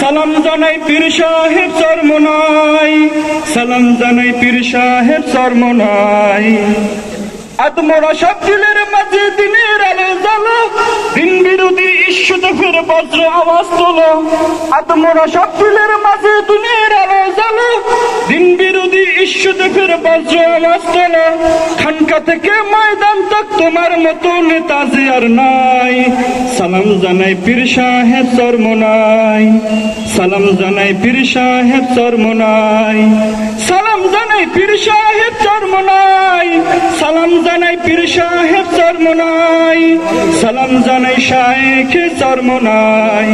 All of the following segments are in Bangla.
সালাম জানাই পীর সাহেব চরমনাই সালাম জানাই পীর সাহেব সব মাঝে দিনের আলো জ্বালো। দিন বিরোধী ঈশ্বর ফের বজ্র আওয়াজ তোলো। আত্মরা সব দিলের মাঝে দিনের আলো দিন বিরোধী বজ্র আওয়াজ তোলো। খানকা থেকে ময়দান তোমার মতো নেতা যে আর নাই। সালাম জানাই পীর সাহেব চরমনাই। সালাম জানাই পীর সাহেব চরমনাই। সালাম জানাই পীর সাহেব চরমনাই। সালাম জানাই পীর সাহেব চরমনাই। সালাম জানাই শাহেখ চরমনাই।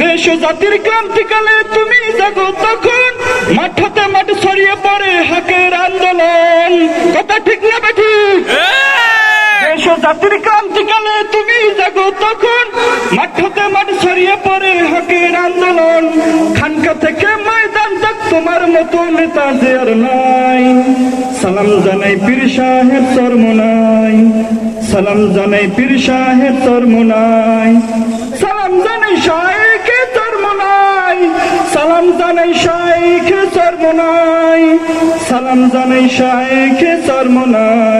দেশ জাতির ক্রান্তিকালে তুমি জাগো তখন। মাঠতে মাঠ ছড়িয়ে পড়ে হাকের আন্দোলন। জাতির ক্রান্তিকালে তুমি জাগো তখন। মাঠতে মাঠ ছড়িয়ে পড়ে হকের আন্দোলন। খানকা থেকে ময়দান তক তোমার মতো নেতা যে আর নাই। সালাম জানাই পীর সাহেব চরমনাই। সালাম জানাই পীর সাহেব চরমনাই। সালাম জানাই শাহেখে চরমনাই। সালাম জানাই শাহেখে চরমনাই। সালাম জানাই শাহেখে চরমনাই।